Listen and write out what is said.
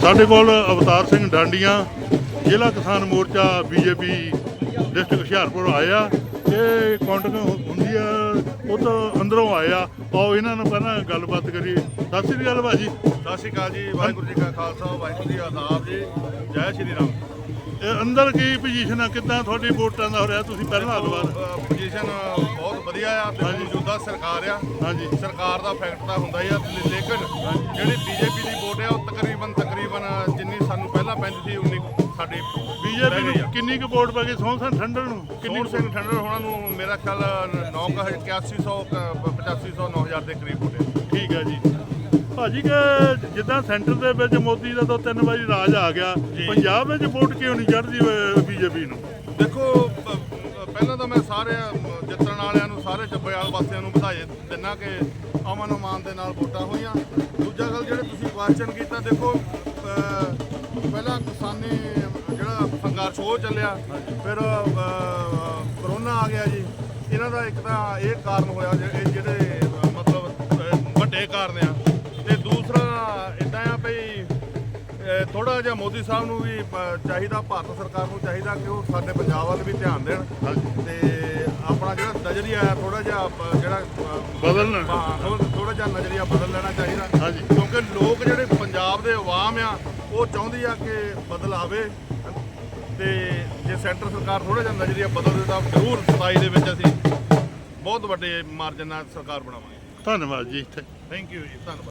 ਸਾਡੇ ਕੋਲ ਅਵਤਾਰ ਸਿੰਘ ਡਾਂਡੀਆਂ ਜ਼ਿਲ੍ਹਾ ਕਿਸਾਨ ਮੋਰਚਾ ਬੀਜੇਪੀ ਡਿਸਟ੍ਰਿਕਟ ਹੁਸ਼ਿਆਰਪੁਰ ਆਏ ਆ ਇਹ ਕਾਉਂਟਿੰਗ ਹੁੰਦੀ ਆ ਉਹ ਤੋਂ ਅੰਦਰੋਂ ਆਏ ਆ ਆਓ ਇਹਨਾਂ ਨੂੰ ਪਹਿਲਾਂ ਗੱਲਬਾਤ ਕਰੀਏ। ਸਤਿ ਸ੍ਰੀ ਅਕਾਲ ਭਾਜੀ। ਸਤਿ ਸ਼੍ਰੀ ਅਕਾਲ ਜੀ ਵਾਹਿਗੁਰੂ ਜੀ ਕਾ ਖਾਲਸਾ ਵਾਹਿਗੁਰੂ ਜੀ ਕੀ ਫਤਿਹ ਜੀ। ਜੈ ਸ਼੍ਰੀ ਰਾਮ। ਇਹ ਅੰਦਰ ਕੀ ਪੋਜੀਸ਼ਨ ਆ? ਕਿੱਦਾਂ ਤੁਹਾਡੀ ਵੋਟਾਂ ਦਾ ਹੋ ਰਿਹਾ? ਤੁਸੀਂ ਪਹਿਲਾਂ ਹਲਵਾਰ ਪੋਜੀਸ਼ਨ ਬਹੁਤ ਵਧੀਆ ਆ ਤੇ। ਮੌਜੂਦਾ ਸਰਕਾਰ ਆ। ਹਾਂਜੀ। ਸਰਕਾਰ ਦਾ ਫੈਕਟ ਤਾਂ ਹੁੰਦਾ ਹੀ ਆ ਲੇਕਿਨ ਜਿਹੜੀ ਬੀਜੇਪੀ ਦੀ ਵੋਟ ਆ ਉਹ ਤਕਰੀਬਨ ਸਾਨੂੰ ਪਹਿਲਾਂ ਪੈਂਦੀ ਸੀ ਉਨੀ ਸਾਡੀ ਬੀਜੇਪੀ। ਨੂੰ ਕਿੰਨੀ ਕੁ ਵੋਟ ਪੈ ਗਈ? ਸੋਹਣ ਸਿੰਘ ਠੰਡਰ ਨੂੰ? ਕਿੰਨੀ ਸਿੰਘ ਠੰਡਰ ਹੋਣਾ ਨੂੰ ਮੇਰਾ ਖਿਆਲ 9 8100 8500 9000 ਦੇ ਕਰੀਬ ਵੋਟ ਠੀਕ ਹੈ ਜੀ। ਭਾਜੀ ਕਿ ਜਿੱਦਾਂ ਸੈਂਟਰ ਦੇ ਵਿੱਚ ਮੋਦੀ ਦਾ ਦੋ ਤਿੰਨ ਵਾਰੀ ਰਾਜ ਆ ਗਿਆ ਜੀ। ਪੰਜਾਬ ਵਿੱਚ ਵੋਟ ਕਿਉਂ ਨਹੀਂ ਚੜਦੀ ਬੀਜੇਪੀ ਨੂੰ? ਦੇਖੋ ਪ- ਪ- ਪਹਿਲਾਂ ਤਾਂ ਮੈਂ ਸਾਰੇ ਜਿੱਤਣ ਵਾਲਿਆਂ ਨੂੰ ਸਾਰੇ ਚੱਬੇਵਾਲ ਵਾਸੀਆਂ ਨੂੰ ਵਧਾਈ ਦਿੰਨਾ ਕਿ ਅਮਨ ਅਮਾਨ ਦੇ ਨਾਲ ਵੋਟਾਂ ਹੋਈਆਂ। ਦੂਜਾ ਗੱਲ ਜਿਹੜੇ ਤੁਸੀਂ ਕੁਐਸਚਨ ਕੀਤਾ ਦੇਖੋ ਅ, ਪਹਿਲਾਂ ਕਿਸਾਨੀ ਜਿਹੜਾ ਸੰਘਰਸ਼ ਉਹ ਚੱਲਿਆ। ਫਿਰ ਕਰੋਨਾ ਆ ਗਿਆ ਜੀ। ਇਹਨਾਂ ਦਾ ਇੱਕ ਤਾਂ ਇਹ ਕਾਰਨ ਹੋਇਆ ਜਿਹੜੇ ਮਤਲਬ ਵੱਡੇ ਕਾਰਨ ਆ। ਤੇ ਦੂਸਰਾ ਇਦਾਂ ਆ ਭਈ ਥੋੜਾ ਜਿਹਾ ਮੋਦੀ ਸਾਹਿਬ ਨੂੰ ਵੀ ਚਾਹੀਦਾ ਭਾਰਤ ਸਰਕਾਰ ਨੂੰ ਚਾਹੀਦਾ ਕਿ ਉਹ ਸਾਡੇ ਪੰਜਾਬ ਵੱਲ ਵੀ ਧਿਆਨ ਦੇਣ। ਤੇ ਆਪਣਾ ਜਿਹੜਾ ਨਜ਼ਰੀਆ ਆ ਥੋੜਾ ਜਿਹਾ ਜਿਹੜਾ ਬਦਲਣ। ਥੋੜਾ ਜਿਹਾ ਨਜ਼ਰੀਆ ਬਦਲ ਲੈਣਾ ਚਾਹੀਦਾ। ਕਿਉਂਕਿ ਲੋਕ ਜਿਹੜੇ ਆਵਾਮ ਆ ਉਹ ਚਾਹੁੰਦੀ ਆ ਕਿ ਬਦਲ ਆਵੇ ਤੇ ਜੇ ਸੈਂਟਰ ਸਰਕਾਰ ਥੋੜਾ ਜਿਹਾ ਨਜ਼ਰੀਆ ਬਦਲ ਦੇ ਤਾਂ ਜ਼ਰੂਰ 27 ਦੇ ਵਿੱਚ ਅਸੀਂ ਬਹੁਤ ਵੱਡੇ ਮਾਰਜਨ ਨਾਲ ਸਰਕਾਰ ਬਣਾਵਾਂਗੇ। ਧੰਨਵਾਦ ਜੀ ਥੈਂਕ ਯੂ ਜੀ ਧੰਨਵਾਦ।